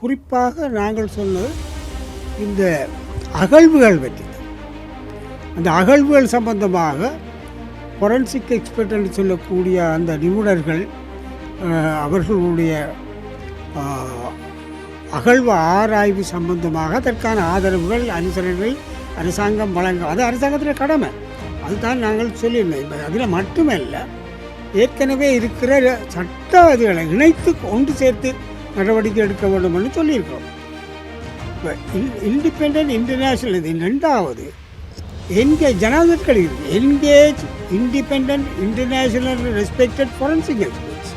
குறிப்பாக நாங்கள் சொன்னது இந்த அகழ்வுகள் பற்றி. அந்த அகழ்வுகள் சம்பந்தமாக ஃபொரன்சிக் எக்ஸ்பர்ட் என்று சொல்லக்கூடிய அந்த நிபுணர்கள் அவர்களுடைய அகழ்வு ஆராய்வு சம்பந்தமாக அதற்கான ஆதரவுகள் அனுசரணைகள் அரசாங்கம் வழங்க அது அரசாங்கத்தில் கடமை. அதுதான் நாங்கள் சொல்லியிருந்தோம். அதில் மட்டுமல்ல ஏற்கனவே இருக்கிற சட்டவாதிகளை இணைத்து ஒன்று சேர்த்து நடவடிக்கை எடுக்க வேண்டும் என்று சொல்லியிருக்கிறோம் இப்போ இண்டிபெண்ட் இன்டர்நேஷ்னல் இது. ரெண்டாவது என்கேஜ் ஜனாதிபதி இருக்கு? Engage independent international respected forensic experts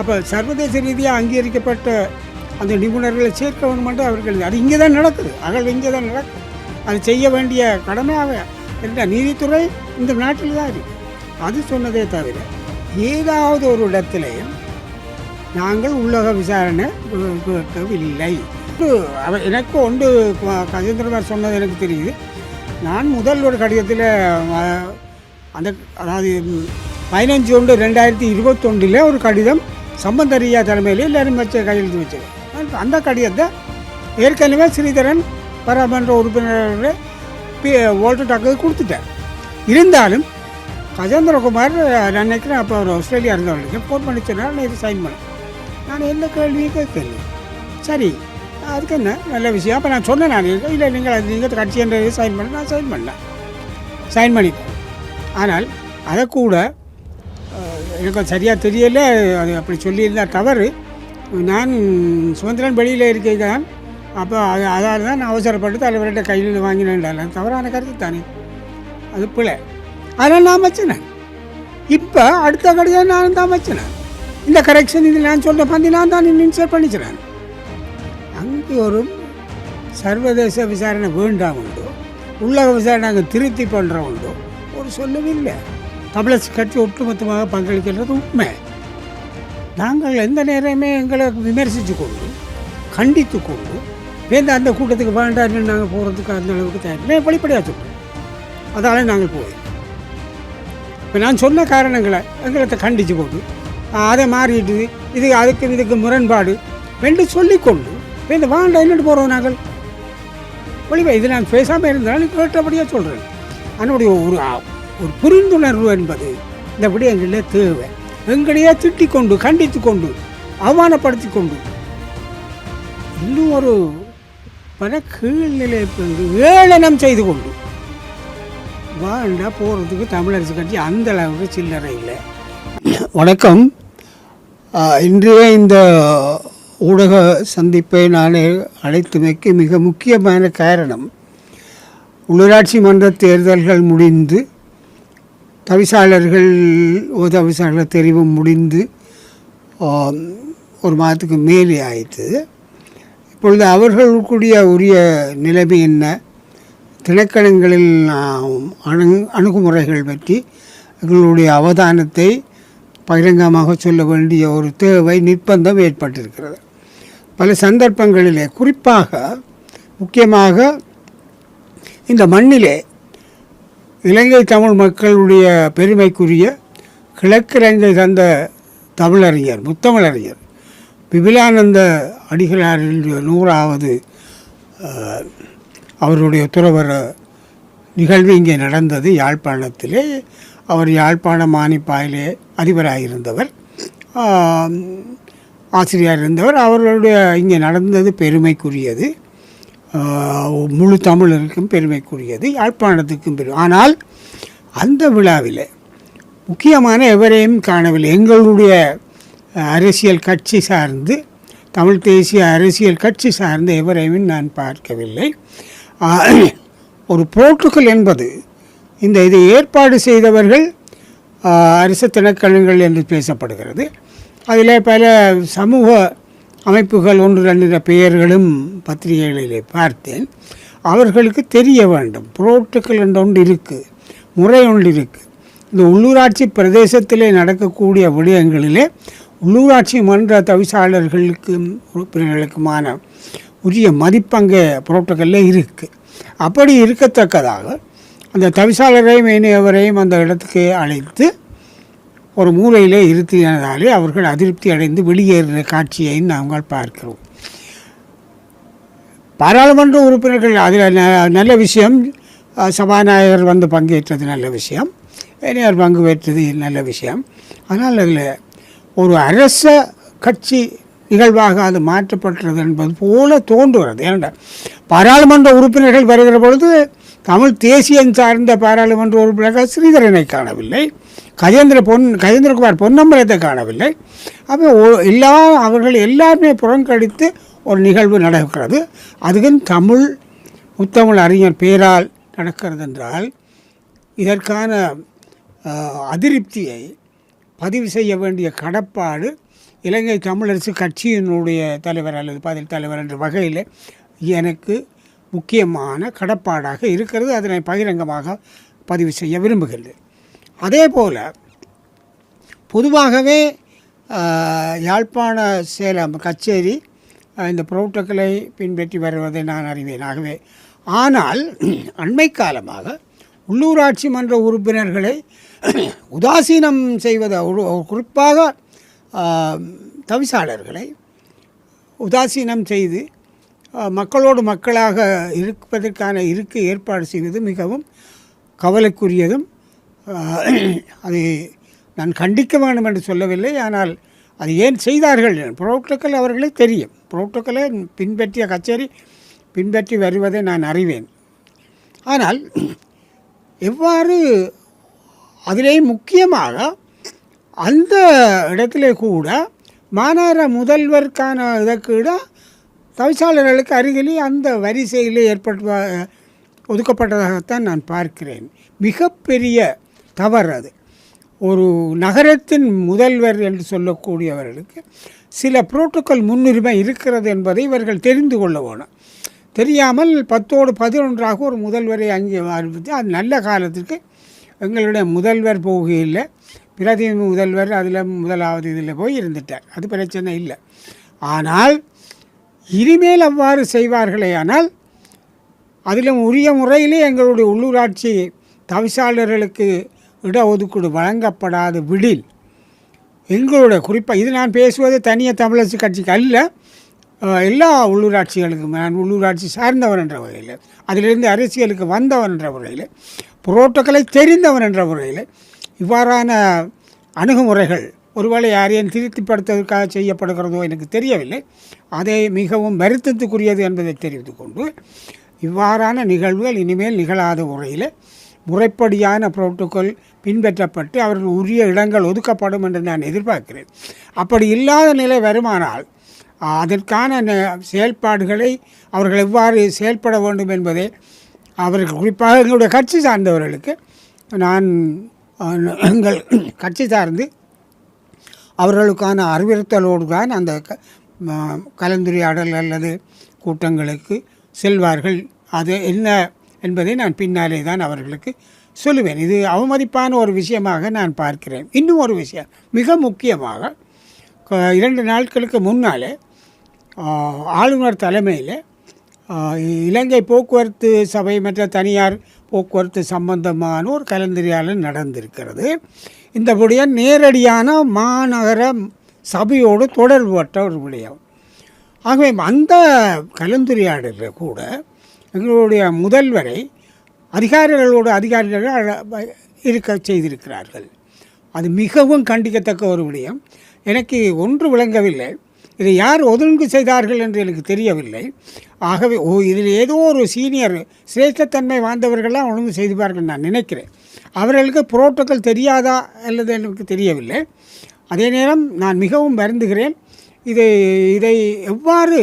அப்போ சர்வதேச ரீதியாக அங்கீகரிக்கப்பட்ட அந்த நிபுணர்களை சேர்க்க வேணுமென்று அவர்கள் அது இங்கே தான் நடக்குது. அகல் இங்கே தான் நடக்குது. அது செய்ய வேண்டிய கடமையாக என்ற நீதித்துறை இந்த நாட்டில் தான் இருக்குது அது சொன்னதே தவிர ஏதாவது ஒரு இடத்திலையும் நாங்கள் உள்ளக விசாரணை கு- கேட்கவில்லை எனக்கு ஒன்று கஜேந்திரமார் சொன்னது எனக்கு தெரியுது. நான் முதல் ஒரு கடிதத்தில் அந்த அதாவது பதினஞ்சு ஒன்று ரெண்டாயிரத்தி இருபத்தொன்றில் ஒரு கடிதம் சம்பந்தரியா தலைமையில் எல்லாரும் வச்ச கையெழுத்து வச்சது. அந்த- கடிதத்தை ஏற்கனவே ஸ்ரீதரன் பாராளுமன்ற உறுப்பினர்கள் பி வால்டர் டாக்கு கொடுத்துட்டார். இருந்தாலும் கஜேந்திரகுமார் நான் நினைக்கிறேன் அப்போ அவர் ஆஸ்திரேலியா இருந்தவர்களுக்கு ஃபோன் பண்ணி சொன்னால் நான் இது சைன் பண்ணேன் நான் எந்த கேள்வியும் கேட்கல சரி அதுக்கு என்ன? நல்ல விஷயம். அப்போ நான் சொன்னேன் நான். இல்லை நீங்கள் அது நீங்கள் கட்சி என்ற சைன் பண்ண நான் சைன் பண்ணேன் சைன் பண்ணிட்டேன். ஆனால் அதை கூட எனக்கு சரியாக தெரியலை. அது அப்படி சொல்லியிருந்தால் தவறு. நான் சுதந்திரன் வெளியில் இருக்கேன் அப்போ அது அதால் தான் நான் அவசரப்பட்டு தலைவர்கிட்ட கையில் வாங்கினேன் தவறான கருத்து தானே. அது பிள்ளை அதனால் நான் வச்சினேன் இப்போ அடுத்த கடிதம் நான் தான் வச்சினேன் இந்த கரெக்ஷன் இது நான் சொல்கிற பண்ணி நான் தான் இன்சர்ட் பண்ணிக்கிறேன். அங்கே ஒரு சர்வதேச விசாரணை வேண்டாம் உண்டு. உள்ளக விசாரணை அங்கே திருத்தி பண்ணுற உண்டு. ஒரு சொல்லவும் இல்லை தமிழர் கட்சி ஒட்டுமொத்தமாக பங்களிக்கின்றது உண்மை. நாங்கள் எந்த நேரமே எங்களை விமர்சித்து கொண்டு கண்டித்து கொண்டு வேந்த அந்த கூட்டத்துக்கு வேண்டாம்னு நாங்கள் போகிறதுக்கு அந்த அளவுக்கு தயார் வெளிப்படையாக சொல்கிறோம் அதால் நாங்கள் போய். இப்போ நான் சொன்ன காரணங்களை எங்களை கண்டித்து கொண்டு அதை மாறிட்டு இது அதுக்கு இதுக்கு முரண்பாடு. ரெண்டு சொல்லிக்கொண்டு இப்போ இந்த வாண்டா என்னட்டு போகிறோம் நாங்கள்? ஒளிவா இது நான் பேசாமல் இருந்தாலும் கேட்டபடியாக சொல்கிறேன் அதனுடைய ஒரு ஒரு புரிந்துணர்வு என்பது இந்த விடயங்களில் தேவை. எங்களையே திட்டிக் கொண்டு கண்டித்து கொண்டு அவமானப்படுத்தி கொண்டு இன்னும் ஒரு பல கீழ்நிலை ஏளனம் செய்து கொண்டு. வாண்டா போகிறதுக்கு தமிழரசு கட்சி அந்த அளவுக்கு சில்லறை இல்லை. வணக்கம். இன்றைய இந்த ஊடக சந்திப்பை நான் அழைத்தமைக்கு மிக முக்கியமான காரணம் உள்ளூராட்சி மன்ற தேர்தல்கள் முடிந்து தவிசாளர்கள் ஓ தவிசாளர் தெரிவு முடிந்து ஒரு மாதத்துக்கு மேலே ஆயிற்று. இப்பொழுது அவர்களுக்குரிய உரிய நிலைமை என்ன? திணைக்களங்களில் அணு அணுகுமுறைகள் பற்றி எங்களுடைய அவதானத்தை பகிரங்கமாக சொல்ல வேண்டிய ஒரு தேவை நிர்பந்தம் ஏற்பட்டிருக்கிறது. பல சந்தர்ப்பங்களிலே குறிப்பாக முக்கியமாக இந்த மண்ணிலே இலங்கை தமிழ் மக்களுடைய பெருமைக்குரிய கிழக்கிழங்கை தந்த தமிழறிஞர் முத்தமிழறிஞர் விபிலானந்த அடிகளாரின் நூறாவது அவருடைய துறவர நிகழ்வு இங்கே நடந்தது. யாழ்ப்பாணத்திலே அவர் யாழ்ப்பாண மானிப்பாயிலே அதிபராக இருந்தவர் ஆசிரியர் இருந்தவர் அவர்களுடைய இங்கே நடந்தது பெருமைக்குரியது. முழு தமிழருக்கும் பெருமைக்குரியது யாழ்ப்பாணத்துக்கும் பெரு ஆனால் அந்த விழாவில் முக்கியமான எவரையும் காணவில்லை. எங்களுடைய அரசியல் கட்சி சார்ந்து தமிழ் தேசிய அரசியல் கட்சி சார்ந்த எவரையும் நான் பார்க்கவில்லை. ஒரு புரோட்டோக்கால் என்பது இந்த இதை ஏற்பாடு செய்தவர்கள் அரசு திணைக்களங்கள் என்று பேசப்படுகிறது. அதில் பல சமூக அமைப்புகள் ஒன்று ரெண்டு பெயர்களும் பத்திரிகைகளிலே பார்த்தேன். அவர்களுக்கு தெரிய வேண்டும். புரோட்டோக்கால் என்ற ஒன்று இருக்குது முறை ஒன்று இருக்குது இந்த உள்ளூராட்சி பிரதேசத்திலே நடக்கக்கூடிய விடயங்களிலே உள்ளூராட்சி மன்ற தவிசாளர்களுக்கும் உறுப்பினர்களுக்குமான உரிய மதிப்பங்கே புரோட்டோக்கல்ல இருக்குது அப்படி இருக்கத்தக்கதாக அந்த தவிசாளரையும் இனியவரையும் அந்த இடத்துக்கு அழைத்து ஒரு மூலையிலே இருத்தியதாலே அவர்கள் அதிருப்தி அடைந்து வெளியேறுகிற காட்சியை நாங்கள் பார்க்கிறோம். பாராளுமன்ற உறுப்பினர்கள் அதில் ந- நல்ல விஷயம் சபாநாயகர் வந்து பங்கேற்றது நல்ல விஷயம் இனியார் பங்கு பெற்றது நல்ல விஷயம். ஆனால் அதில் ஒரு அரச கட்சி நிகழ்வாக அது மாற்றப்பட்டது என்பது போல தோன்றுகிறது. ஏனென்றால் பாராளுமன்ற உறுப்பினர்கள் வருகிற பொழுது தமிழ் தேசியம் சார்ந்த பாராளுமன்ற உறுப்பினர்கள் ஸ்ரீதரனை காணவில்லை. கஜேந்திர பொன் கஜேந்திரகுமார் பொன்னம்பலத்தை காணவில்லை. அப்போ எல்லா அவர்கள் எல்லாருமே புறங்கடித்து ஒரு நிகழ்வு நடக்கிறது. அதுவும் தமிழ் முத்தமிழ் அறிஞர் பேரால் நடக்கிறது என்றால் இதற்கான அதிருப்தியை பதிவு செய்ய வேண்டிய கடப்பாடு இலங்கை தமிழரசு கட்சியினுடைய தலைவர் அல்லது பதில் தலைவர் என்ற வகையில் எனக்கு முக்கியமான கடப்பாடாக இருக்கிறது. அதனை பகிரங்கமாக பதிவு செய்ய விரும்புகிறது அதே போல் பொதுவாகவே யாழ்ப்பாண சேலம் கச்சேரி இந்த புரோட்டோக்களை பின்பற்றி வருவதை நான் அறிவேன். ஆகவே ஆனால் அண்மை காலமாக உள்ளூராட்சி மன்ற உறுப்பினர்களை உதாசீனம் செய்வதை குறிப்பாக தவிசாளர்களை உதாசீனம் செய்து மக்களோடு மக்களாக இருப்பதற்கான இருக்கை ஏற்பாடு செய்வது மிகவும் கவலைக்குரியதும் அதை நான் கண்டிக்க வேண்டும் என்று சொல்லவில்லை. ஆனால் அது ஏன் செய்தார்கள்? புரோட்டோக்கல் அவர்களே தெரியும். புரோட்டோக்கலை பின்பற்றிய கச்சேரி பின்பற்றி வருவதை நான் அறிவேன். ஆனால் எவ்வாறு அதிலே முக்கியமாக அந்த இடத்திலே கூட மாநகர முதல்வருக்கான இதற்கூட தவிசாளர்களுக்கு அருகிலே அந்த வரிசையிலே ஏற்பட்ட ஒதுக்கப்பட்டதாகத்தான் நான் பார்க்கிறேன். மிகப்பெரிய தவறு அது. ஒரு நகரத்தின் முதல்வர் என்று சொல்லக்கூடியவர்களுக்கு சில புரோட்டோக்கால் முன்னுரிமை இருக்கிறது என்பதை இவர்கள் தெரிந்து கொள்ள வேணும். தெரியாமல் பத்தோடு பதினொன்றாக ஒரு முதல்வரை அங்கே ஆரம்பித்து அது நல்ல காலத்திற்கு எங்களுடைய முதல்வர் போகையில் பிரதி முதல்வர் அதில் முதலாவது இதில் போய் இருந்துட்டார். அது பிரச்சனை இல்லை. ஆனால் இனிமேல் அவ்வாறு செய்வார்களே ஆனால் அதிலும் உரிய முறையிலே எங்களுடைய உள்ளூராட்சி தவிசாளர்களுக்கு இடஒதுக்கீடு வழங்கப்படாத விடில். எங்களுடைய குறிப்பாக இது நான் பேசுவது தனியாக தமிழரசு கட்சிக்கு அல்ல எல்லா உள்ளூராட்சிகளுக்கும் நான் உள்ளூராட்சி சார்ந்தவன் என்ற வகையில் அதிலிருந்து அரசியலுக்கு வந்தவன் என்ற முறையில் புரோட்டோக்களை தெரிந்தவன் என்ற முறையில் இவ்வாறான அணுகுமுறைகள் ஒருவேளை யாரையும் திருப்திப்படுத்துவதற்காக செய்யப்படுகிறதோ எனக்கு தெரியவில்லை. அதை மிகவும் வருத்தத்துக்குரியது என்பதை தெரிவித்து கொண்டு இவ்வாறான நிகழ்வுகள் இனிமேல் நிகழாத முறையில் முறைப்படியான புரோட்டோக்கால் பின்பற்றப்பட்டு அவர்கள் உரிய இடங்கள் ஒதுக்கப்படும் என்று நான் எதிர்பார்க்கிறேன். அப்படி இல்லாத நிலை வருமானால் அதற்கான செயல்பாடுகளை அவர்கள் எவ்வாறு செயல்பட வேண்டும் என்பதை அவர்கள் குறிப்பாக எங்களுடைய கட்சி சார்ந்தவர்களுக்கு நான் எங்கள் கட்சி சார்ந்து அவர்களுக்கான அறிவுறுத்தலோடு தான் அந்த க- கலந்துரையாடல் அல்லது கூட்டங்களுக்கு செல்வார்கள். அது என்ன என்பதை நான் பின்னாலே தான் அவர்களுக்கு சொல்லுவேன். இது அவமதிப்பான ஒரு விஷயமாக நான் பார்க்கிறேன். இன்னும் ஒரு விஷயம் மிக முக்கியமாக இரண்டு நாட்களுக்கு முன்னாலே ஆளுநர் தலைமையில் இலங்கை போக்குவரத்து சபை மற்ற தனியார் போக்குவரத்து சம்பந்தமான ஒரு கலந்துரையாடல் நடந்திருக்கிறது. இந்த விடயம் நேரடியான மாநகர சபையோடு தொடர்புபட்ட ஒரு விடயம். ஆகவே அந்த கலந்துரையாடலில் கூட எங்களுடைய முதல்வரை அதிகாரிகளோடு அதிகாரிகள் அழ- இருக்க செய்திருக்கிறார்கள். அது மிகவும் கண்டிக்கத்தக்க ஒரு விடயம். எனக்கு ஒன்று விளங்கவில்லை. இதை யார் ஒதுங்கு செய்தார்கள் என்று எனக்கு தெரியவில்லை. ஆகவே ஓ இதில் ஏதோ ஒரு சீனியர் சிரேஷ்டத்தன்மை வாழ்ந்தவர்கள்லாம் ஒழுங்கு செய்துவார்கள் நான் நினைக்கிறேன். அவர்களுக்கு புரோட்டோக்கள் தெரியாதா அல்லது எனக்கு தெரியவில்லை. அதே நேரம் நான் மிகவும் வருந்துகிறேன். இதை இதை எவ்வாறு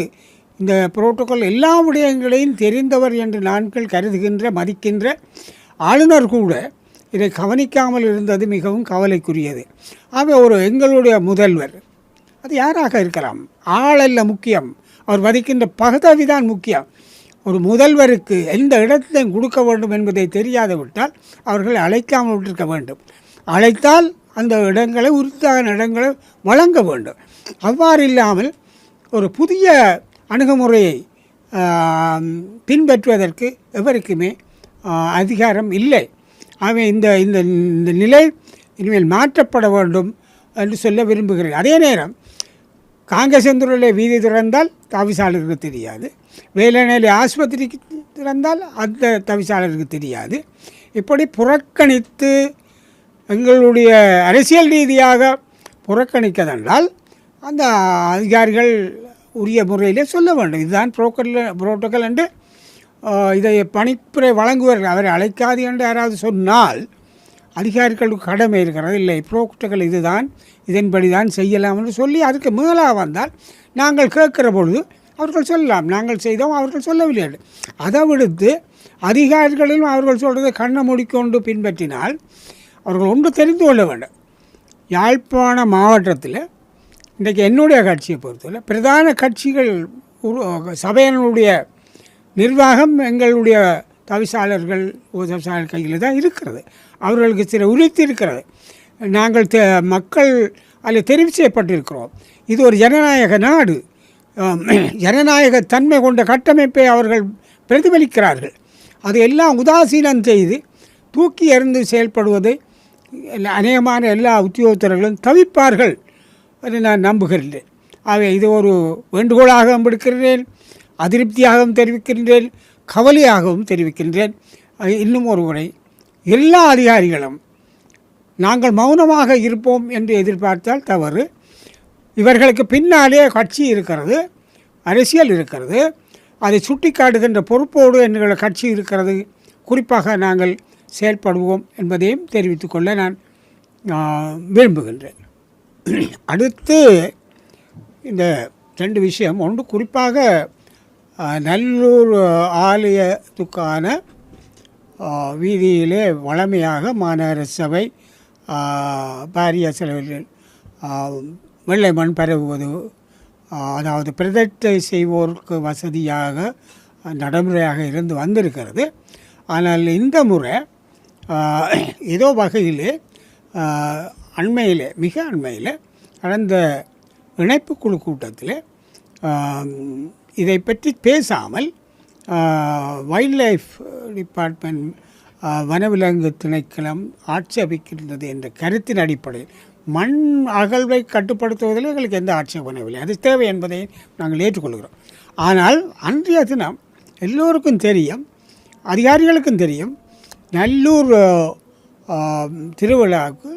இந்த புரோட்டோக்கால் எல்லா விடயங்களையும் தெரிந்தவர் என்று நாட்கள் கருதுகின்ற மதிக்கின்ற ஆளுநர் கூட இதை கவனிக்காமல் இருந்தது மிகவும் கவலைக்குரியது. ஆக ஒரு எங்களுடைய முதல்வர் அது யாராக இருக்கலாம்? ஆளல்ல முக்கியம். அவர் வதிக்கின்ற பகுதி முக்கியம். ஒரு முதல்வருக்கு எந்த இடத்தையும் கொடுக்க வேண்டும் என்பதை தெரியாது விட்டால் அவர்களை அழைக்காமல் விட்டிருக்க வேண்டும். அழைத்தால் அந்த இடங்களை உரித்தான இடங்களை வழங்க வேண்டும். அவ்வாறு இல்லாமல் ஒரு புதிய அணுகுமுறையை பின்பற்றுவதற்கு எவருக்குமே அதிகாரம் இல்லை. ஆகவே இந்த இந்த இந்த நிலை இனிமேல் மாற்றப்பட வேண்டும் என்று சொல்ல விரும்புகிறேன். அதே நேரம் காங்கேசந்துறையில் வீதி திறந்தால் தவிசாளருக்கு தெரியாது. வேலைநிலை ஆஸ்பத்திரிக்கு திறந்தால் அந்த தவிசாளருக்கு தெரியாது. இப்படி புறக்கணித்து எங்களுடைய அரசியல் ரீதியாக புறக்கணிக்கதென்றால் அந்த அதிகாரிகள் உரிய முறையிலே சொல்ல வேண்டும். இதுதான் புரோக்கல் புரோட்டோக்கல் என்று இதை பணிப்புரை வழங்குவார்கள் அவரை அழைக்காது என்று யாராவது சொன்னால் அதிகாரிகளுக்கு கடமை இருக்கிறது. இல்லை புரோக்டர்கள் இதுதான் இதன்படி தான் செய்யலாம் என்று சொல்லி அதுக்கு மேலாக வந்தால் நாங்கள் கேட்குற பொழுது அவர்கள் சொல்லலாம். நாங்கள் செய்தோம் அவர்கள் சொல்லவில்லை அதை விடுத்து அதிகாரிகளிலும் அவர்கள் சொல்கிறதை கண்ணை மூடிக்கொண்டு பின்பற்றினால் அவர்கள் ஒன்று தெரிந்து கொள்ள வேண்டும். யாழ்ப்பாண மாவட்டத்தில் இன்றைக்கு என்னுடைய கட்சியை பொறுத்தவரை பிரதான கட்சிகள் சபையினுடைய நிர்வாகம் எங்களுடைய தவிசாளர்கள் உதவிசாளர் கையில் தான் இருக்கிறது. அவர்களுக்கு சில உரித்து இருக்கிறது. நாங்கள் தெ மக்கள் அதில் தெரிவு செய்யப்பட்டிருக்கிறோம். இது ஒரு ஜனநாயக நாடு. ஜனநாயக தன்மை கொண்ட கட்டமைப்பை அவர்கள் பிரதிபலிக்கிறார்கள். அது எல்லாம் உதாசீனம் செய்து தூக்கி எறிந்து செயல்படுவதை அநேகமான எல்லா உத்தியோகத்தர்களும் தவிப்பார்கள் என்று நான் நம்புகிறேன். ஆகவே இது ஒரு வேண்டுகோளாகவும் விடுக்கிறேன் அதிருப்தியாகவும் தெரிவிக்கின்றேன். கவலையாகவும் தெரிவிக்கின்றேன். இன்னும் ஒரு முறை எல்லா அதிகாரிகளும் நாங்கள் மௌனமாக இருப்போம் என்று எதிர்பார்த்தால் தவறு. இவர்களுக்கு பின்னாலே கட்சி இருக்கிறது அரசியல் இருக்கிறது. அதை சுட்டி காட்டுகின்ற பொறுப்போடு எங்கள் கட்சி இருக்கிறது. குறிப்பாக நாங்கள் செயல்படுவோம் என்பதையும் தெரிவித்துக்கொள்ள நான் விரும்புகின்றேன். அடுத்து இந்த ரெண்டு விஷயம். ஒன்று குறிப்பாக நல்லூர் ஆலயத்துக்கான வீதியிலே வளமையாக மாநகர சபை பாரிய செலவில் வெள்ளை மண் பரவுவது அதாவது பிரதட்சை செய்வோருக்கு வசதியாக நடைமுறையாக இருந்து வந்திருக்கிறது. ஆனால் இந்த முறை ஏதோ வகையிலே அண்மையில் மிக அண்மையில் நடந்த இணைப்பு குழு கூட்டத்தில் இதை பற்றி பேசாமல் வைல்ட் லைஃப் டிபார்ட்மெண்ட் வனவிலங்கு திணைக்களம் ஆட்சேபிக்கின்றது என்ற கருத்தின் அடிப்படையில் மண் அகழ்வை கட்டுப்படுத்துவதில் எங்களுக்கு எந்த ஆட்சேபனும் இல்லை. அது தேவை என்பதை நாங்கள் ஏற்றுக்கொள்கிறோம். ஆனால் அன்றைய தினம் எல்லோருக்கும் தெரியும் அதிகாரிகளுக்கும் தெரியும் நல்லூர் திருவிழாவுக்கு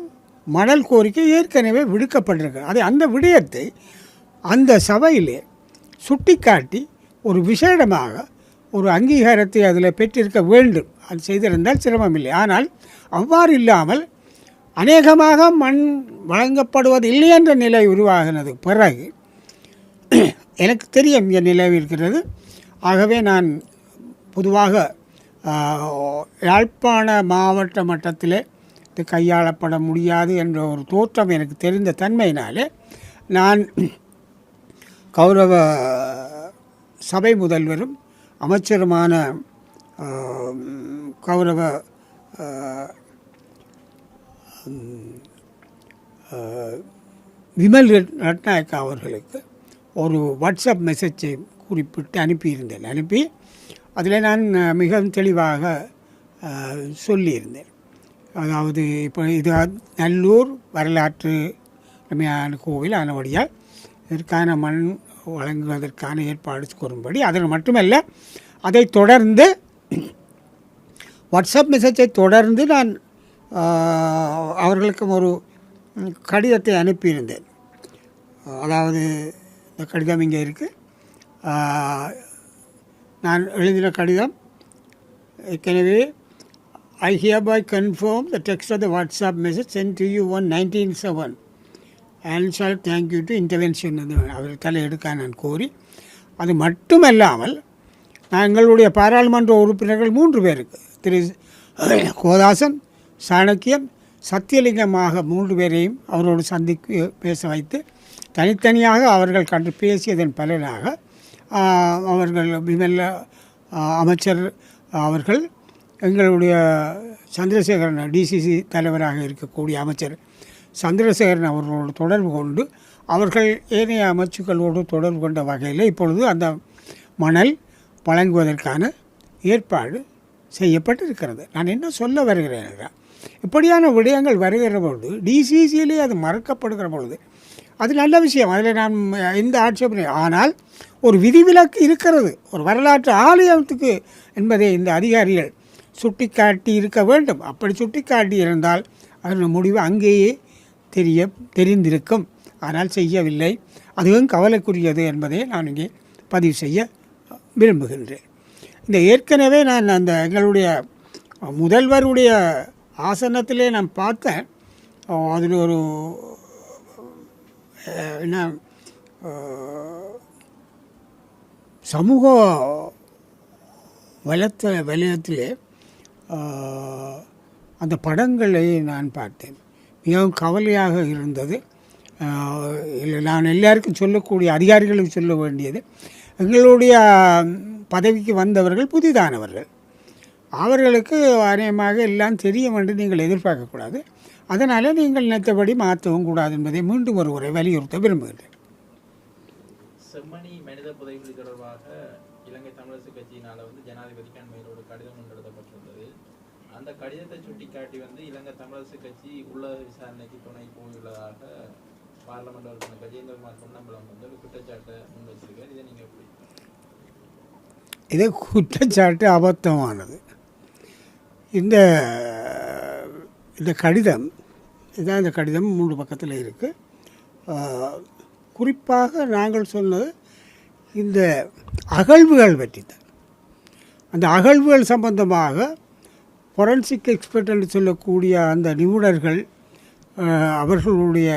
மணல் கோரிக்கை ஏற்கனவே விடுக்கப்பட்டிருக்கு அது அந்த விடயத்தை அந்த சபையிலே சுட்டிக்காட்டி ஒரு விசேடமாக ஒரு அங்கீகாரத்தை அதில் பெற்றிருக்க வேண்டும். அது செய்திருந்தால் சிரமமில்லை. ஆனால் அவ்வாறு இல்லாமல் அநேகமாக மண் வழங்கப்படுவது இல்லை என்ற நிலை உருவாகினது. பிறகு எனக்கு தெரியும் என் நிலை இருக்கிறது. ஆகவே நான் பொதுவாக யாழ்ப்பாண மாவட்ட மட்டத்திலே இது கையாளப்பட முடியாது என்ற ஒரு தோற்றம் எனக்கு தெரிந்த தன்மையினாலே நான் கௌரவ சபை முதல்வரும் அமைச்சருமான கௌரவ விமல் ரட்நாயக்கா அவர்களுக்கு ஒரு வாட்ஸ்அப் மெசேஜை குறிப்பிட்டு அனுப்பியிருந்தேன். அனுப்பி அதில் நான் மிகவும் தெளிவாக சொல்லியிருந்தேன். அதாவது இப்போ இது நல்லூர் வரலாற்று ரம்மையான கோவில் ஆனபடியால் இதற்கான மண் வழங்குவதற்கான ஏற்பாடு கூறும்படி. அதில் மட்டுமல்ல அதை தொடர்ந்து வாட்ஸ்அப் மெசேஜை தொடர்ந்து நான் அவர்களுக்கும் ஒரு கடிதத்தை அனுப்பியிருந்தேன். அதாவது இந்த கடிதம் இங்கே இருக்குது நான் எழுதின கடிதம். ஏற்கனவே I here confirm the text of the WhatsApp message sent to you one nineteen seven and shall thank you to intervention அவர் தலையெடுக்க நான் கோரி அது மட்டுமல்லாமல் எங்களுடைய பாராளுமன்ற உறுப்பினர்கள் மூன்று பேருக்கு திரு கோதாசன் சாணக்கியன் சத்தியலிங்கமாக மூன்று பேரையும் அவரோடு சந்திக்கு பேச வைத்து தனித்தனியாக அவர்கள் கண்டு பேசியதன் பலனாக அவர்கள் விமல்ல அமைச்சர் அவர்கள் எங்களுடைய சந்திரசேகரன் டிசிசி தலைவராக இருக்கக்கூடிய அமைச்சர் சந்திரசேகரன் அவர்களோடு தொடர்பு கொண்டு அவர்கள் ஏனைய அமைச்சுக்களோடு தொடர்பு கொண்ட வகையில் இப்பொழுது அந்த மணல் வழங்குவதற்கான ஏற்பாடு செய்யப்பட்டிருக்கிறது. நான் என்ன சொல்ல வருகிறேன் என்றால், இப்படியான விடயங்கள் வருகிற பொழுது டிசிசியிலே அது மறக்கப்படுகிற பொழுது அது நல்ல விஷயம். அதில் நான் எந்த ஆட்சேபனை ஆனால் ஒரு விதிவிலக்கு இருக்கிறது. ஒரு வரலாற்று ஆலயத்துக்கு என்பதை இந்த அதிகாரிகள் சுட்டிக்காட்டி இருக்க வேண்டும். அப்படி சுட்டிக்காட்டி இருந்தால் அதன் முடிவு அங்கேயே தெரிய தெரிந்திருக்கும். ஆனால் செய்யவில்லை. அதுவும் கவலைக்குரியது என்பதை நான் இங்கே பதிவு செய்ய விரும்புகின்றேன். இந்த ஏற்கனவே நான் அந்த எங்களுடைய முதல்வருடைய ஆசனத்திலே நான் பார்த்தேன். அதில் ஒரு என்ன சமூக வலத்த வலயத்திலே அந்த படங்களை நான் பார்த்தேன். மிகவும் கவலையாக இருந்தது. இல்லை நான் எல்லாருக்கும் சொல்லக்கூடிய அதிகாரிகளுக்கு சொல்ல வேண்டியது எங்களுடைய பதவிக்கு வந்தவர்கள் புதிதானவர்கள். அவர்களுக்கு அநேகமாக எல்லாம் தெரியும் என்று நீங்கள் எதிர்பார்க்கக்கூடாது. அதனால் நீங்கள் நினைத்தபடி மாற்றவும் கூடாது என்பதை மீண்டும் ஒரு வலியுறுத்த விரும்புகிறேன் செம்மணி மனித புதைவு தொடர்பாக இலங்கை தமிழரசு கட்சியினால வந்து ஜனாதிபதிக்கு அண்மையில் ஒரு கடிதம் ஒன்று எழுதப்பட்டிருந்தது அந்த கடிதத்தை சுட்டிக்காட்டி வந்து இலங்கை தமிழரசு கட்சி உள்ள விசாரணைக்கு துணை போயுள்ளதாக பார்லமெண்ட் உறுப்பினர் கஜேந்திரகுமார் பொன்னம்பலம் வந்து ஒரு குற்றச்சாட்டை முன் வச்சிருக்காரு இதை நீங்கள் எப்படி இது குற்றச்சாட்டு அபத்தமானது. இந்த இந்த கடிதம் இதான் இந்த கடிதம் மூன்று பக்கத்தில் இருக்குது குறிப்பாக நாங்கள் சொன்னது இந்த அகழ்வுகள் பற்றி தான் அந்த அகழ்வுகள் சம்பந்தமாக ஃபொரன்சிக் எக்ஸ்பர்ட் என்று சொல்லக்கூடிய அந்த நிபுணர்கள் அவர்களுடைய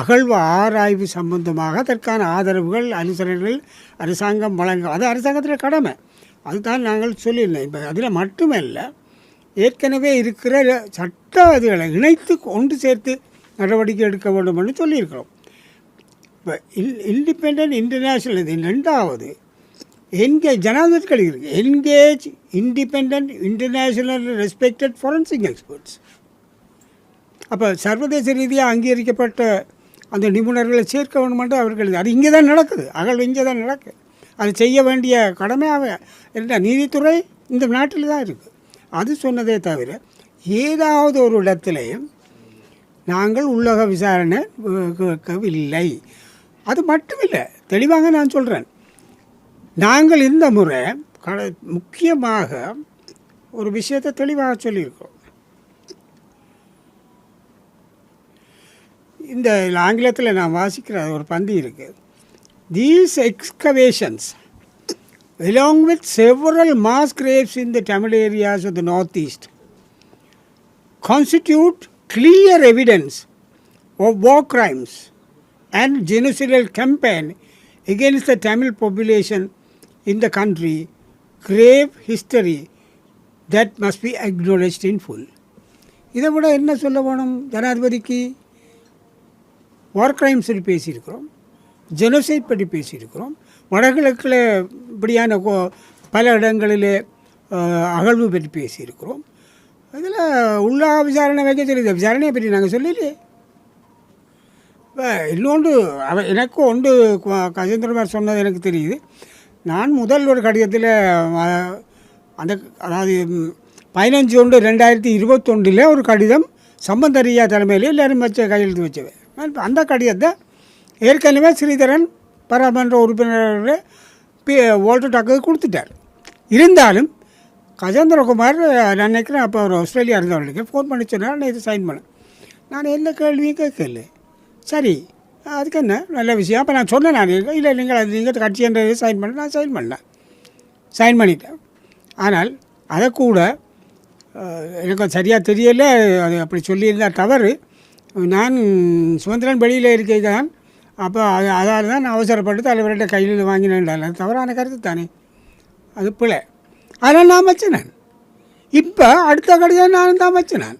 அகழ்வு ஆராய்வு சம்பந்தமாக அதற்கான ஆதரவுகள் அனுசரணைகள் அரசாங்கம் வழங்க அது அரசாங்கத்தில் கடமை. அதுதான் நாங்கள் சொல்லியிருந்தோம். இப்போ அதில் மட்டுமல்ல ஏற்கனவே இருக்கிற சட்ட அதுகளை இணைத்து கொண்டு சேர்த்து நடவடிக்கை எடுக்க வேண்டும் என்று சொல்லியிருக்கிறோம். இப்போ இன் இண்டிபெண்ட் இன்டர்நேஷ்னல் இது ரெண்டாவது. என்கேஜ் ஜனாதிபதி கிடைக்கிறது engage independent international respected forensic experts அப்போ சர்வதேச ரீதியாக அங்கீகரிக்கப்பட்ட அந்த நிபுணர்களை சேர்க்க வேணுமென்று அவர்கள் அது இங்கே தான் நடக்குது. அகல் இங்கே தான் நடக்குது அது செய்ய வேண்டிய கடமையாக என்ன நீதித்துறை இந்த நாட்டில் தான் இருக்குது அது சொன்னதே தவிர ஏதாவது ஒரு இடத்துலையும் நாங்கள் உள்ளக விசாரணை இல்லை அது மட்டுமில்லை தெளிவாக நான் சொல்கிறேன் நாங்கள் இந்த முறை கட முக்கியமாக ஒரு விஷயத்தை தெளிவாக சொல்லியிருக்கோம் இந்த ஆங்கிலத்தில் நான் வாசிக்கிற ஒரு பந்தி இருக்குது these excavations along with several mass graves in the Tamil areas of the northeast constitute clear evidence of war crimes and genocidal campaign against the Tamil population in the country, grave history that must be acknowledged in full. இதை விட என்ன சொல்ல வேணும்? ஜனாதிபதிக்கு வார் crimes பற்றி பேசியிருக்கிறோம் genocide பற்றி பேசியிருக்கிறோம் வடகிழக்கில் இப்படியான கோ- பல இடங்களில் அகழ்வு பற்றி பேசியிருக்கிறோம். இதில் உள்ள விசாரணை வைக்க தெரியுது. விசாரணையை பற்றி நாங்கள் சொல்லலையே. இன்னொன்று அவ எனக்கு ஒன்று கஜேந்திரமார் சொன்னது எனக்கு தெரியுது. நான் முதல் ஒரு கடிதத்தில் அந்த அதாவது பதினஞ்சு ஒன்று ரெண்டாயிரத்தி இருபத்தொன்றில் ஒரு கடிதம் சம்பந்தரியா தலைமையில் எல்லாரும் வச்ச கையெழுத்து வச்சவன் அந்த கடிதத்தை ஏற்கனவே ஸ்ரீதரன் பாராளுமன்ற உறுப்பினர் பி ஓல்டர் டாக்கு கொடுத்துட்டார். இருந்தாலும் கஜேந்திரகுமார் நான் நினைக்கிறேன் அப்போ அவர் ஆஸ்திரேலியா இருந்தவர்களுக்கு ஃபோன் பண்ணி சொன்னார் நான் இது சைன் பண்ணேன். நான் எந்த கேள்வியும் கேட்கல. சரி அதுக்கு என்ன நல்ல விஷயம். அப்போ நான் சொன்னேன் நான். இல்லை நீங்கள் அது நீங்கள் கட்சின்றது சைன் பண்ண நான் சைன் பண்ணேன் சைன் பண்ணிட்டேன். ஆனால் அதை கூட எனக்கு சரியாக தெரியலை. அது அப்படி சொல்லியிருந்தா தவறு. நான் சுதந்திரன் வெளியில் இருக்கேன் அப்போ அது அதால் தான் நான் அவசரப்பட்டு தலைவர்கிட்ட கையில் வாங்கினேன். அது தவறான கருத்து தானே. அது பிழை. அதனால் நான் வச்சினேன் இப்போ அடுத்த கடிதம் நான் தான் வச்சினேன்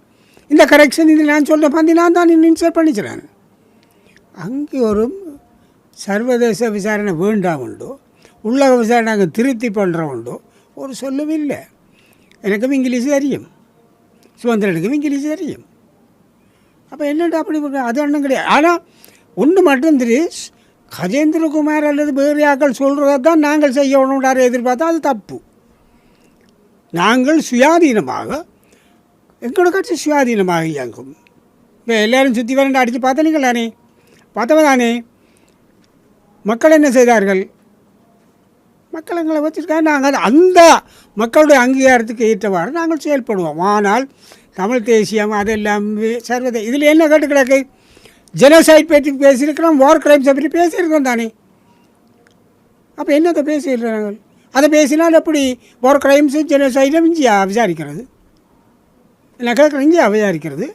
இந்த கரெக்ஷன் இது நான் சொல்ல பந்தி நான் தான் இன்சர்ட் பண்ணிச்சினேன் அங்கே ஒரு சர்வதேச விசாரணை வேண்டாம் உண்டு. உள்ளக விசாரணை அங்கே திருத்தி பண்ணுற உண்டு. ஒரு சொல்லவும் இல்லை. எனக்கும் இங்கிலீஷ் தெரியும். சுதந்திரனுக்கும் இங்கிலீஷ் தெரியும். அப்போ என்னடா அப்படி அது ஒன்றும் கிடையாது. ஆனால் ஒன்று மட்டும் தெரியும் கஜேந்திரகுமார் அல்லது வேறு ஆக்கள் சொல்கிறத தான் நாங்கள் செய்யணுன்றார எதிர்பார்த்தா அது தப்பு. நாங்கள் சுயாதீனமாக எங்களோட கட்சி சுயாதீனமாக இயங்கும். இப்போ எல்லோரும் சுற்றி வரண்டு அடித்து பார்த்தனீங்கள் தானே பார்த்தவதானே மக்கள் என்ன செய்தார்கள்? மக்கள் எங்களை வச்சுருக்காங்க. நாங்கள் அந்த மக்களுடைய அங்கீகாரத்துக்கு ஏற்றவாறு நாங்கள் செயல்படுவோம். ஆனால் தமிழ் தேசியம் அதெல்லாம் சர்வதே இதில் என்ன கேட்டு கிடக்கு ஜெனோசைட் பற்றி பேசியிருக்கிறோம் வார் கிரைம்ஸை பற்றி பேசியிருக்கோம் தானே. அப்போ என்னத்தை பேசியிருக்கிறோம் நாங்கள் அதை பேசினால் எப்படி வார் கிரைம்ஸு ஜெனோசைடும் இந்தியா விசாரிக்கிறது? நான் கேட்குறேன் இந்தியா விசாரிக்கிறது?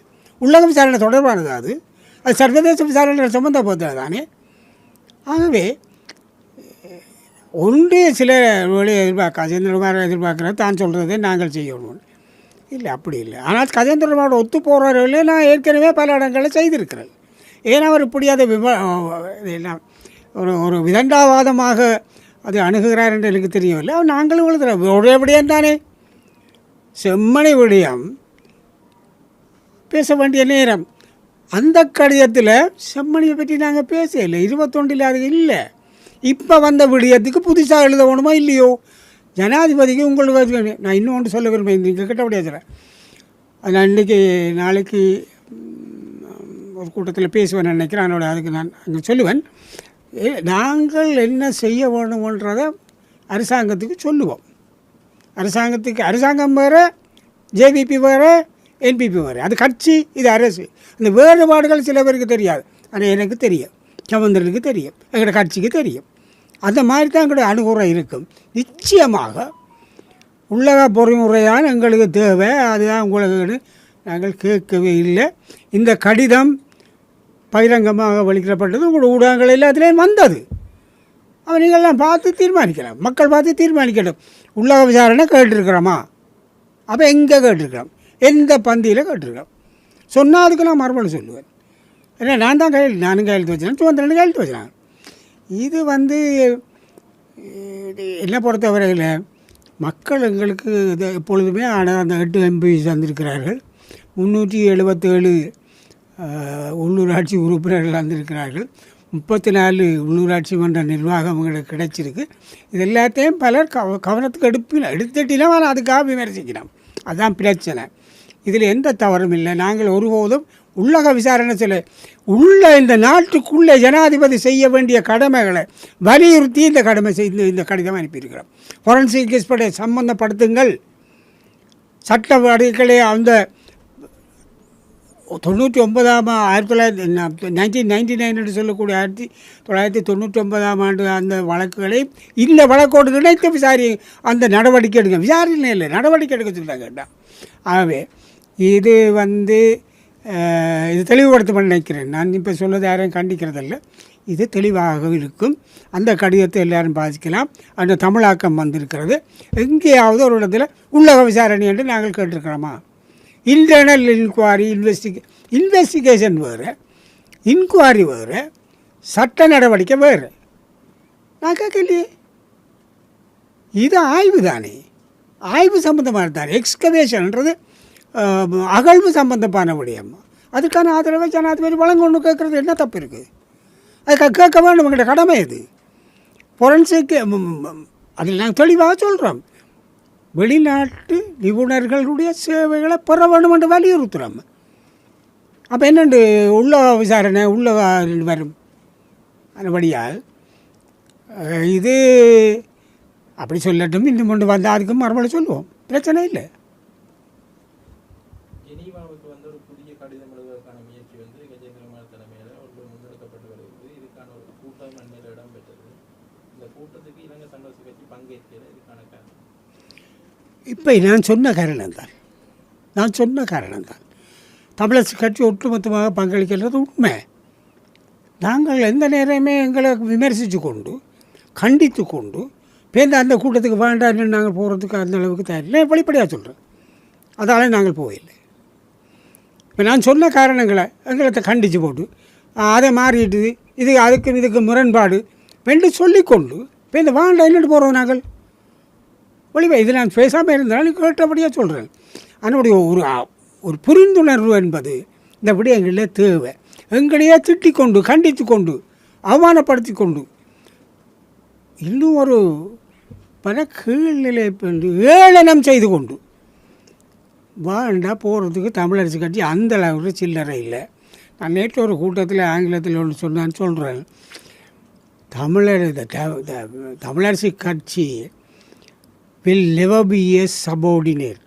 உள்ளக விசாரணை தொடர்பானது அது? அது சர்வதேச விசாரணை சம்மந்தப்பட்டது தானே ஆகவே ஒன்று சில வழி எதிர்பார்க்க கஜேந்திரகுமார் எதிர்பார்க்குற தான் சொல்கிறதை நாங்கள் செய்யணும். இல்லை அப்படி இல்லை. ஆனால் கஜேந்திரகுமாரோட ஒத்து போகிறவர்களே நான் ஏற்கனவே பல இடங்களில் செய்திருக்கிறேன். ஏன்னா அவர் இப்படி அதை விம இது என்ன ஒரு ஒரு விதண்டாவாதமாக அதை அணுகுகிறார் என்று எனக்கு தெரியவில்லை. அவர் நாங்களும் எழுதுகிறோம் ஒரே விடயம் தானே? செம்மணி விடயம். பேச வேண்டிய நேரம். அந்த கடிதத்தில் செம்மணியை பற்றி நாங்கள் பேசல. இருபத்தொண்டில் அது இல்லை. இப்போ வந்த விடயத்துக்கு புதுசாக எழுத வேணுமா இல்லையோ? ஜனாதிபதிக்கு உங்களுக்கு நான் இன்னும் ஒன்று சொல்ல விரும்புகிறேன். நீங்கள் கிட்ட முடியாது அது அன்றைக்கி நாளைக்கு ஒரு கூட்டத்தில் பேசுவேன் நினைக்கிறேன். அதனோட அதுக்கு நான் அங்கே சொல்லுவேன். ஏ, நாங்கள் என்ன செய்ய வேணுமன்றதை அரசாங்கத்துக்கு சொல்லுவோம். அரசாங்கத்துக்கு அரசாங்கம் வேறு ஜேவிபி வேறு என்பிபி மாதிரி. அது கட்சி இது அரசு. இந்த வேறுபாடுகள் சில பேருக்கு தெரியாது. ஆனால் எனக்கு தெரியும். சமந்திரனுக்கு தெரியும். எங்களோட கட்சிக்கு தெரியும். அந்த மாதிரி தான் எங்களுடைய அணுகுறை இருக்கும். நிச்சயமாக உள்ளக பொறிமுறையான எங்களுக்கு தேவை. அதுதான் உங்களுக்கு நாங்கள் கேட்கவே இல்லை. இந்த கடிதம் பகிரங்கமாக வெளியிடப்பட்டது. உங்களோட ஊடகங்கள் எல்லாத்துலேயும் வந்தது. அவன் நீங்கள்லாம் பார்த்து தீர்மானிக்கலாம். மக்கள் பார்த்து தீர்மானிக்கட்டும். உள்ளக விசாரணை கேட்டிருக்கிறோமா? அப்போ எங்கே கேட்டிருக்கிறோம்? எந்த பந்தியில் கட்டிருக்கோம் சொன்னால் அதுக்கு நான் மறுபடியும் சொல்லுவேன். ஏன்னா நான் தான் கையெழுத்து நானும் கையெழுத்து வச்சேன் சுதந்திரன் கையெழுத்து வச்சேன் இது வந்து இது என்னை பொறுத்தவரையில் மக்கள் எங்களுக்கு இது எப்பொழுதுமே ஆனால் அந்த எட்டு எம்பி வந்திருக்கிறார்கள் முந்நூற்றி எழுபத்தேழு உள்ளூராட்சி உறுப்பினர்கள் வந்திருக்கிறார்கள் முப்பத்தி நாலு உள்ளூராட்சி மன்ற நிர்வாகம் எங்களுக்கு கிடைச்சிருக்கு. இது எல்லாத்தையும் பலர் கவ கவனத்துக்கு எடுப்பில் எடுத்துட்டினா ஆனால் அதுக்காக விமர்சிக்கிறோம் அதுதான் பிரச்சனை. இதில் எந்த தவறும் இல்லை. நாங்கள் ஒருபோதும் உள்ளக விசாரணை சொல்ல உள்ள இந்த நாட்டுக்குள்ளே ஜனாதிபதி செய்ய வேண்டிய கடமைகளை வலியுறுத்தி இந்த கடமை செய்து இந்த கடிதம் அனுப்பியிருக்கிறோம். ஃபொரன்சிக் எக்ஸ்பர்ட்டை சம்பந்தப்படுத்துங்கள். சட்ட வடிகளை அந்த தொண்ணூற்றி ஒன்பதாம் ஆயிரத்தி தொள்ளாயிரத்தி நைன்டீன் நைன்டி நைன் என்று சொல்லக்கூடிய ஆயிரத்தி தொள்ளாயிரத்தி தொண்ணூற்றி ஒன்பதாம் ஆண்டு அந்த வழக்குகளை இந்த வழக்கோடு இணைத்து விசாரி அந்த நடவடிக்கை எடுக்க விசாரணை இல்லை நடவடிக்கை எடுக்க சொல்லிட்டாங்க கேட்டால் ஆகவே இது வந்து இது தெளிவுபடுத்த நினைக்கிறேன். நான் இப்போ சொன்னது யாரையும் கண்டிக்கிறதில்ல. இது தெளிவாக இருக்கும். அந்த கடிதத்தை எல்லாரும் பாதிக்கலாம் அந்த தமிழாக்கம் வந்திருக்கிறது. எங்கேயாவது ஒரு இடத்துல உள்ளக விசாரணை என்று நாங்கள் கேட்டிருக்கிறோமா? இன்டர்னல் இன்குவாரி இன்வெஸ்டிகே இன்வெஸ்டிகேஷன் வேறு. இன்குவாரி வேறு. சட்ட நடவடிக்கை வேறு. நான் கேட்கலையே. இது ஆய்வு தானே? ஆய்வு சம்மந்தமாக தானே? எக்ஸ்கவேஷன்ன்றது அகழ்வு சம்பந்தமான விடயம். அதுக்கான ஆதரவை ஜனாதிபதி வழங்கணும்னு கேட்குறது என்ன தப்பு இருக்குது அது கேட்க வேண்டும் எங்கள்கிட்ட கடமை இது ஃபொரன்சிக் அதில் நாங்கள் தெளிவாக சொல்கிறோம் வெளிநாட்டு நிபுணர்களுடைய சேவைகளை பெற வேண்டும் என்று வலியுறுத்துகிறோம் அப்போ என்னண்டு உள்ள விசாரணை உள்ள வரும்? அதுபடியால் இது அப்படி சொல்லட்டும் இன்னும் கொண்டு வந்தால் அதுக்கும் மறுபடியும் சொல்லுவோம். பிரச்சனை இல்லை ஜெனீவாவுக்கு வந்து ஒரு புதிய கடிதம் முயற்சி வந்து கஜேந்திரகுமார் தலைமையில் ஒரு முன்னெடுக்கப்பட்டு வருகிறது. இதுக்கான ஒரு கூட்டம் அண்மையில் இடம்பெற்றது. இந்த கூட்டத்துக்கு இலங்கை தமிழரசு கட்சி பங்கேற்கல. இதுக்கான காரணம். இப்போ நான் சொன்ன காரணம் தான். நான் சொன்ன காரணம் தான். தமிழரசு கட்சி ஒட்டுமொத்தமாக பங்களிக்கிறது உண்மை. நாங்கள் எந்த நேரமே எங்களை விமர்சித்து கொண்டு கண்டித்து கொண்டு பேருந்து அந்த கூட்டத்துக்கு வேண்டாம்னு நாங்கள் போகிறதுக்கு அந்த அளவுக்கு தயாரில்லை வெளிப்படையாக சொல்கிறேன் அதால் நாங்கள் போயில்லை இப்போ நான் சொன்ன காரணங்களை எங்களை கண்டித்து போட்டு அதை மாறிட்டுது இது அதுக்கு இதுக்கு முரண்பாடு என்று சொல்லிக்கொண்டு இப்போ இந்த வாண்டை என்னட்டு போகிறோம் நாங்கள்? ஒளிவா இது நான் பேசாமல் இருந்தாலும் கேட்டபடியாக சொல்கிறேன் அதனுடைய ஒரு ஒரு புரிந்துணர்வு என்பது இந்த விடயங்களில் தேவை. எங்களையே திட்டிக் கொண்டு கண்டித்து கொண்டு அவமானப்படுத்தி கொண்டு இன்னும் ஒரு பல கீழ்நிலை பெண்டு ஏளனம் செய்து கொண்டு வேண்டா போகிறதுக்கு தமிழரசு கட்சி அந்த அளவுக்கு சில்லறை இல்லை. நான் நேற்று ஒரு கூட்டத்தில் ஆங்கிலத்தில் ஒன்று சொன்னான்னு சொல்கிறேன் தமிழர் இந்த Tamilarasu Kachchi will never be a subordinate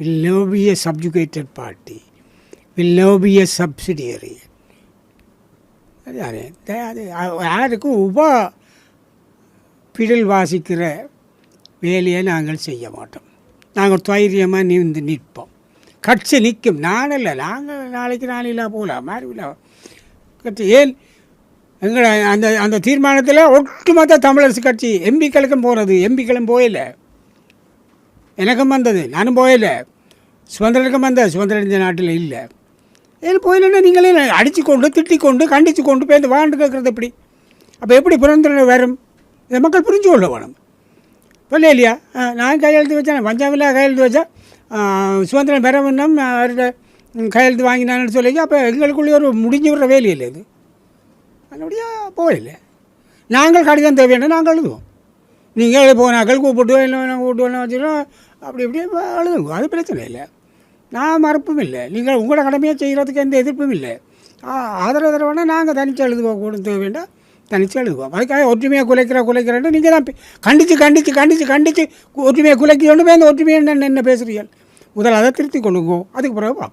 will never be a subjugated party will never be a subsidiary அது யாருக்கும் உப பிடல் வாசிக்கிற வேலையை நாங்கள் செய்ய மாட்டோம். நாங்கள் தைரியமாக நின்று நிற்போம். கட்சி நிற்கும் நான் இல்லை நாங்கள் நாளைக்கு நாளையில் போகலாம் மாறிவில. கட்சி ஏன்? எங்களை அந்த அந்த தீர்மானத்தில் ஒட்டுமொத்த தமிழரசு கட்சி எம்பிக்களுக்கும் போகிறது எம்பிக்களும் போயில. எனக்கும் வந்தது நானும் போயில. சுதந்திரனுக்கும் வந்த சுதந்திரம் இந்த நாட்டில் இல்லை. ஏன் போயிலன்னா நீங்களே அடித்து கொண்டு திட்டி கொண்டு கண்டித்து கொண்டு போய் இந்த வாண்டு கேட்குறது எப்படி? அப்போ எப்படி புரந்திரன் வரும்? இதை மக்கள் புரிஞ்சு கொள்ள வேணும். சொல்ல இல்லையா? நான் கையெழுத்து வச்சேன். பஞ்சாபில் கையெழுத்து வச்சேன். சுதந்திரம் பெற வேண்டும் அவர்கிட்ட கையெழுத்து வாங்கினான்னு சொல்லி அப்போ எங்களுக்குள்ளே ஒரு முடிஞ்சு விடுற வேலை இல்லை இது நல்லபடியாக போகல. நாங்கள் கடிதம் தேவையான நாங்கள் எழுதுவோம். நீங்கள் போனாக்கள் கூப்பிட்டு என்ன கூப்பிட்டு வேணும் வச்சுக்கிறோம். அப்படி இப்படி எழுதுங்க அது பிரச்சனை இல்லை. நான் மறுப்பும் இல்லை. நீங்கள் உங்களோட கடமையை செய்கிறதுக்கு எந்த எதிர்ப்பும் இல்லை. ஆ- ஆதரவு தரவானா நாங்கள் தனித்து எழுதுவோம். கூட தேவை வேண்டாம். தனிச்சு எழுதுவோம் அதுக்காக ஒற்றுமையை குலைக்கிற குலைக்கிறேன்னு நீங்கள் தான் கண்டித்து கண்டித்து கண்டித்து கண்டித்து ஒற்றுமையை குலைக்கி கொண்டு போய் அந்த ஒற்றுமையை என்ன என்ன பேசுகிறீர்கள் முதல் அதை திருத்தி கொண்டுங்கோ. அதுக்கு பிறகு